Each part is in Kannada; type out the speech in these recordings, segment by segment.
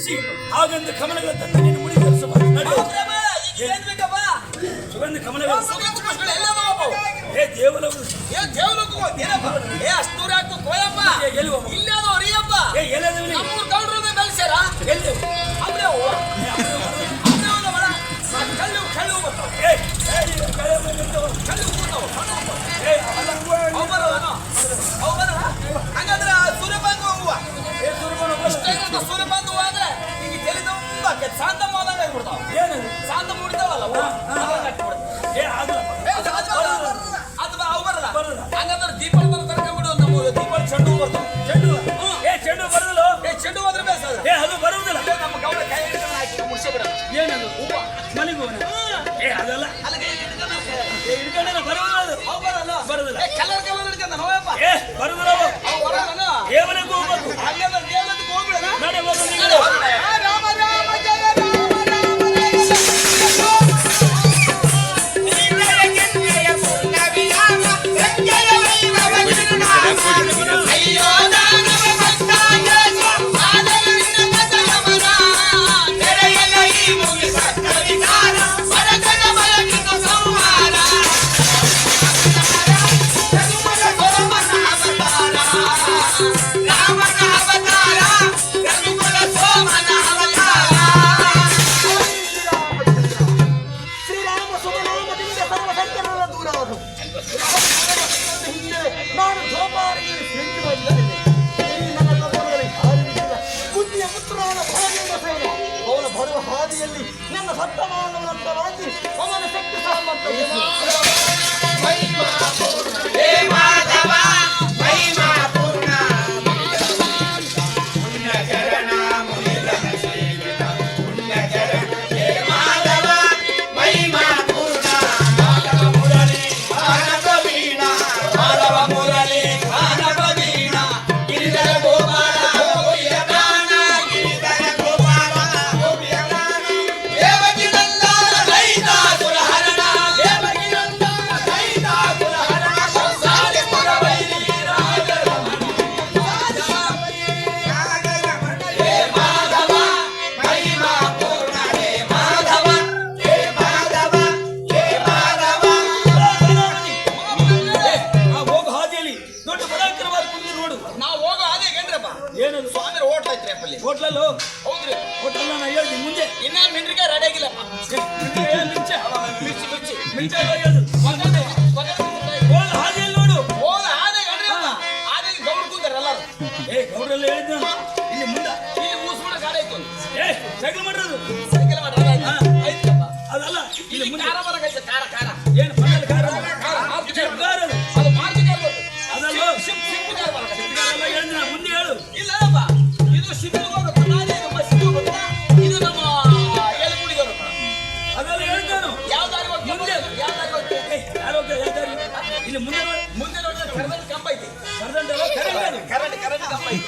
ಕರುಣಿಸಿ ಹಾಗಂದು ಕಮಲಗಳ ತಂದೆ ನೀನು ಮುಡಿ ತರಿಸುವ ಸುಗಂಧ ಕಮಲಗಳು ಏ ದೇವಲೋಕ ಏ ದೇವಲೋಕ ಏನಪ್ಪ ಏ ಅಷ್ಟೂರ ಕೋಯಪ್ಪ. ಏ ಏ ಏ ಮಲಗುವನು ಏ ಅದಲ್ಲ ಹಿಡ್ಕೊಂಡನ ಬರೋದು ಬರೋದಿಲ್ಲ ಏ ಬರೋದಿಲ್ಲ ದೇವನಿಗೆ ಹೋಗ್ಬೇಕು. ನಡೆ ಹೋಗ್ಬೇಕು It's Let me tell you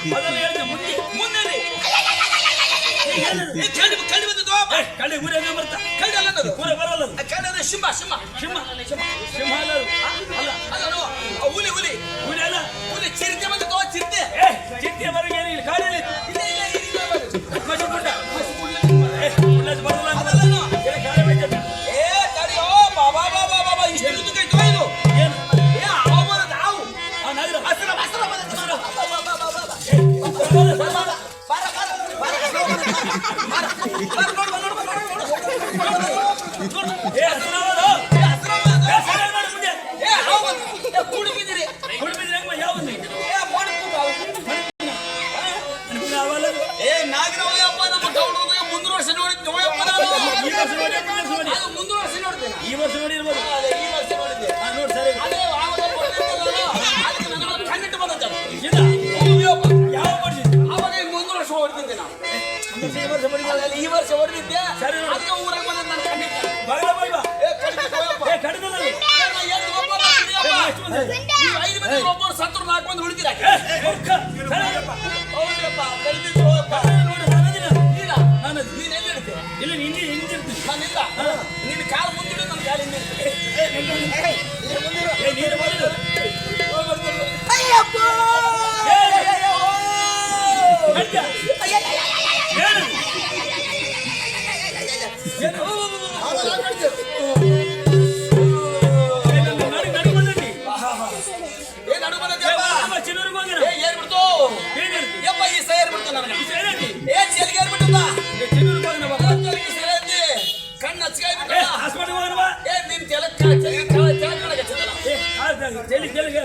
ಮೊದಲು ಹೇಳಿದೆ ಮುಂದೆ ಮುಂದೆ ಕಳ್ಳಿ ಕಳ್ಳಿ ಬಂದಿದ್ದು ಕಳ್ಳಿ ಊರೇ ಬರ್ತಾ ಕಳ್ಳಿ ಅಲ್ಲ ಕಳ್ಳಿ ಬರಲ್ಲ ಕಳ್ಳಿ ಸಿಂಹ ಸಿಂಹ. ಸಿಂಹ. ಸಿಂಹ no, no, no. ಅದಕ್ಕೆ ಈ ವರ್ಷ ಮಡಿಯಲ್ಲ ಈ ವರ್ಷ ಹೊಡೆದಿದ್ದೆ ಸರಿ ಅದಕ್ಕೆ ಊರಾಗ ಬಂದ ನನ್ನ ಕಣ್ಣಿ ಬಗಳ ಬೈಬ ಏ ಕಡಿಮೆ ಹೋಯಪ್ಪ ಏ ಕಡಿಮೆ ಐದು ಮಂದಿ ಒಬ್ಬರು ಸತ್ರು ನಾಲ್ಕು ಮಂದಿ ಉಳಿದಿರ ಹೌದಪ್ಪ ಕಲ್ತಿದ್ರು ಹೋಯಪ್ಪ ನೋಡಿ ಸರದಿನ ಇಲ್ಲ ನಾನು ನೀನು ಎಲ್ಲಿ ಇಡ್ತೆ ಇಲ್ಲ ನಿನ್ನ ಹಿಂದಿರ್ತೀನಿ ನಾನು ಇಲ್ಲ ನಿನ್ನ ಕಾಲು ಮುಂದಿಡು ನನ್ನ ಕಾಲು ಹಿಂದಿರ್ತೀನಿ ನೀನು ಮಾಡಿದ್ರು ಅಯ್ಯಪ್ಪ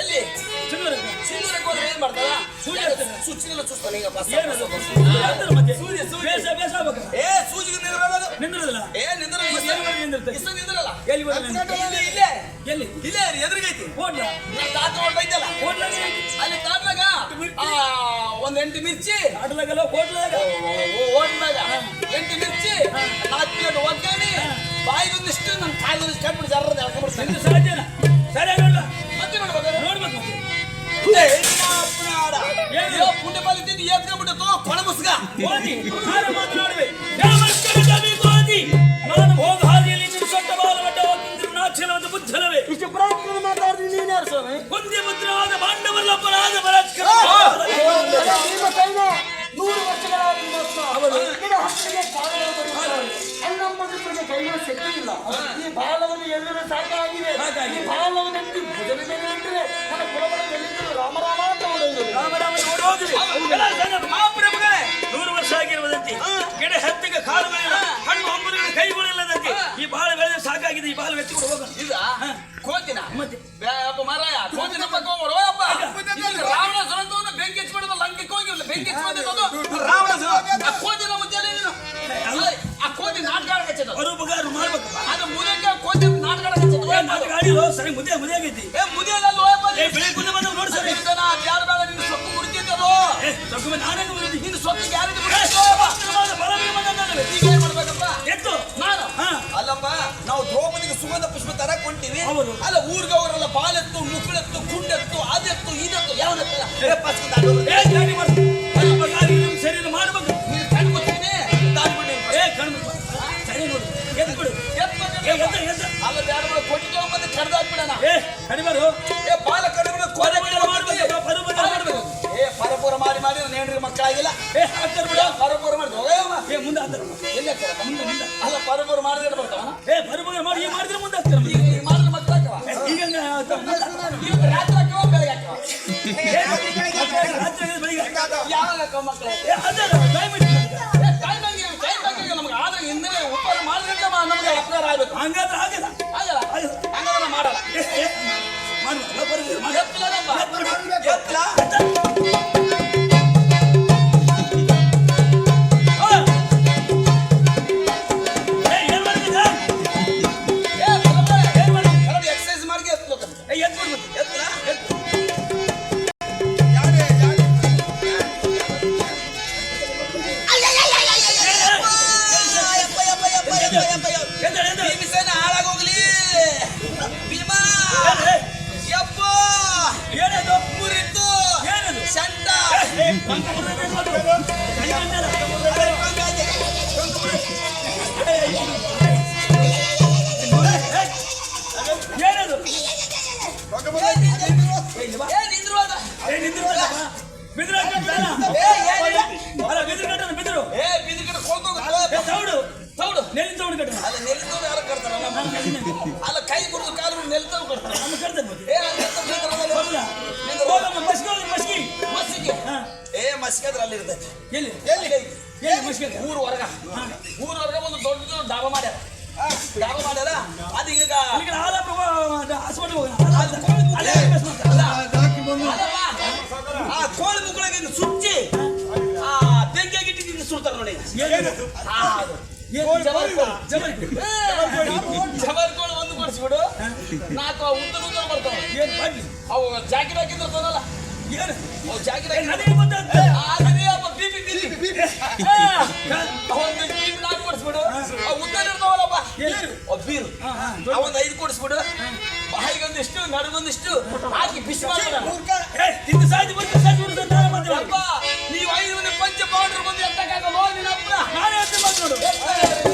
ಎಲ್ಲಿ. ಸಿಂಧೂರಕ್ಕೆ ಹೋದ್ರೆ ಏನ್ ಮಾಡ್ತಾರ? ಸೂಜಿ ಹಾಕ್ತಾನೆ. ಸುಚ್ಚಿನೆಲ್ಲ ಚುಚ್ತಾನೆ ಈಗ ಬಸ್ ಏನದು? ಬೇಸ, ಬೇಸ ಆಗ್ಬೇಕು. ಏ ಸೂಜಿಗೆ ನಿಂದ್ರಲ್ಲ ನಿಂದ್ರದಲ್ಲ? ಏ ನಿಂದ್ರ ಎಲ್ಲಿ ಬಂದು ನಿಂದಿರ್ತೆ? ಇಷ್ಟ ನಿಂದ್ರಲ್ಲ. ಎಲ್ಲಿ ಬಂದ್ರೆ ಇಲ್ಲ ಎಲ್ಲಿ? ಇಲ್ಲೇ ಎದುರುಗೈತಿ. ಹೋಟ್ಲ. ತಾತ ಹೊಂಟೈತಲ್ಲ ಹೋಟ್ಲ ಅಲ್ಲಿ ತಾಟ್ನಾಗ ಆ ಒಂದ್ ಎಂಟು ಮಿರ್ಚಿ. ಅಡ್ಲಾಗಲ್ಲ ಹೋಟ್ಲಾಗ? ಓಟ್ನಾಗ ಎಂಟು ಮಿರ್ಚಿ. ನಾಲ್ಕು ಪ್ಲೇಟ್ ಒಗ್ಗರಣೆ. ಮತ್ತೆ? ಮಾರಾಯ ಕೋತಿನ ಪಕ್ಕ ಹೋಗ್ಬಿಡು, ಓ ಅಪ್ಪ. ಇಲ್ಲಿ ರಾವಣ ಸುರಂಗವನ್ನು ಬೆಂಕಿ ಹಚ್ಬಿಡೋದು ಲಂಕೆಗೆ ಹೋಗಿ ಬೆಂಕಿ ಹಚ್ಬಿಡೋದು ರಾವಣ ಆ ಕೋತಿನ ಮುದ್ದೆಯಲ್ಲಿ ನೀನು? ಆ ಕೋತಿ ನಾಟಕ ಮಾಡ್ಬೇಕಪ್ಪ. ಅದು ಮುದಕ್ಕೆ ಕೋಚಿ ನಾಟಕ ಸರಿ ಮುದ್ದೆ ಮುದ್ದೆ ಆಗೈತಿ. ಏ ಮುದಿಯಲ್ಲ ಹೌದು. ಅಲ್ಲ ಊರಿಗೆ ಅವರೆಲ್ಲ ಬಾಲೆತ್ತು ಮುಕ್ಕಳೆತ್ತು ಕುಂಡೆತ್ತು ಅದೆತ್ತು ಇದೆತ್ತು ಯಾವನೆತ್ತ ಏ ಗಾಡಿ ಮಾಡು ಪರೋಪಕಾರ ನಿಮ್ ಶರೀರ ಮಾಡ್ಬೇಕು. ನೀನು ಕಣ್ಣು ಮುಚ್ಚಿನಿ ದಾಟ್ಬಿಡಿ ಏ ಕಣ್ಣು ಸರಿ ನೋಡು. ಎದ್ದು ಬಿಡು. ಎದ್ದ ಎದ್ದ ಅಲ್ಲ ಬ್ಯಾಡ ಬಿಡು, ಕೊಟ್ಟು ತಗೊಂಬಂದು ಕಡ್ದಾಕ್ಬಿಡಣ ಏ ಕಡಿಬಾರು ಏ ಬಾಲ ಕಡಿಬಿಡ ಕೋಲೆ ಪರೋಪಕಾರ ಮಾಡ್ಬೇಕು ಮಾಡಬೇಕು. ಮಾಡ್ಬೇಕು ಏ ಪರಪುರ ಮಾಡಿ ಮಾಡಿ ಹೆಂಡ್ರಿಗೆ ಮಕ್ಕಳಾಗಿಲ್ಲ. ಏ ಹಾಕ್ತಾರ ಬಿಡ. ಪರಪುರ ಮಾಡಿ ಹೋಗಯ್ಯಮ್ಮ. ಏ ಮುಂದೆ ಹಾಕ್ತಾರ? ಮುಂದೆ ಮುಂದೆ. あげた ಕಟ್ಟೋಣ ಅಲ್ಲ ನೆಲದವ್ರು ಯಾರು ಕಟ್ತಾರ? ನಾನು ಅಲ್ಲ ಕೈ ಮುರಿದು ಕಾಲು ಮುರಿದು ನೆಲ್ತವ್ರು ಕಟ್ತಾರ ಏ ಮಸ್ಕಿ ಮಸ್ಕಿ. ಏ ಮಸ್ಕಿದ್ರೆ ಅಲ್ಲಿ ಇರ್ತೈತಿ. ಎಲ್ಲಿ? ಎಲ್ಲಿ? ಎಲ್ಲಿ? ಮಸ್ಕಿ ಊರು ಹೊರಗ. ಊರು ಹೊರಗ ಒಂದು ದೊಡ್ಡ ಡಾಬಾ ಮಾಡ್ಯಾರ. ಡಾಬಾ ಮಾಡ್ಯಾರ? ಅದು ಈಗ ಅಲ್ಲಿಗೆ ಆಲಾಪ ಹಾಸ್ಪಿಟಲ್. ಆ ಕೋಳಿ ಮುಕ್ಕಳಿಗೆ ಸುಚ್ಚಿ ಆ ಬೆಂಕಿಯಾಗಿ ಇಟ್ಟಿದ್ದು ಸುಡ್ತಾರ ನೋಡಿ. ಏನದು? ಆ, ಅದು. ಏನು? ಜಬರ್ ಕೋಳಿ. ಜಬರ್ ಕೋಳಿ. ಏ, ಜಬರ್ ಕೋಳಿ ಒಂದು ಕೊಡಿಸ್ಬಿಡು ನಾಲ್ಕು ಉದ್ದ ಉದ್ದ ಬರ್ತಾವ? ಅವು ಜಾಕೆಟ್ ಹಾಕಿದ್ರಲ್ಲ ಏನು? ಅವು ಜಾಕೆಟ್. ಅದೇ ಅಪ್ಪ ಬಿಪಿ ಬಿಪಿ ಒಂದು ಆ ನಾಲ್ಕು ಕೊಡಿಸ್ಬಿಡು ಅವು ಉದ್ದ ಇರ್ತಾವಲ್ಲಪ್ಪ? ಅವು ಬೀರು. ಅವೊಂದು ಐದು ಕೊಡಿಸ್ಬಿಡು ಬಾಯಿಗೊಂದಿಷ್ಟು ನಡುಗೊಂದಿಷ್ಟು ಹಾಕಿ ಬಿಸಿ ತಿಂದು ಸಾಯ್ತು ಬಂದು ಸಾಯ್ತು ಬಿಡು ಅಂತ ನೀವು ಐದು ಮಂದಿ ಪಂಚ ಪೌಡರ್ ಬಂದು ಎತ್ತಕ್ಕಾಗಲ್ಲ ನಿನ್ನ ಅಪ್ಪನ ನಾನೇ ಹೇಳ್ತೀನಿ ಮಾತು ನೋಡು.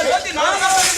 ನಿನ್ನ ಪಾದಗಳಿಗೆ ಮಾಡಿ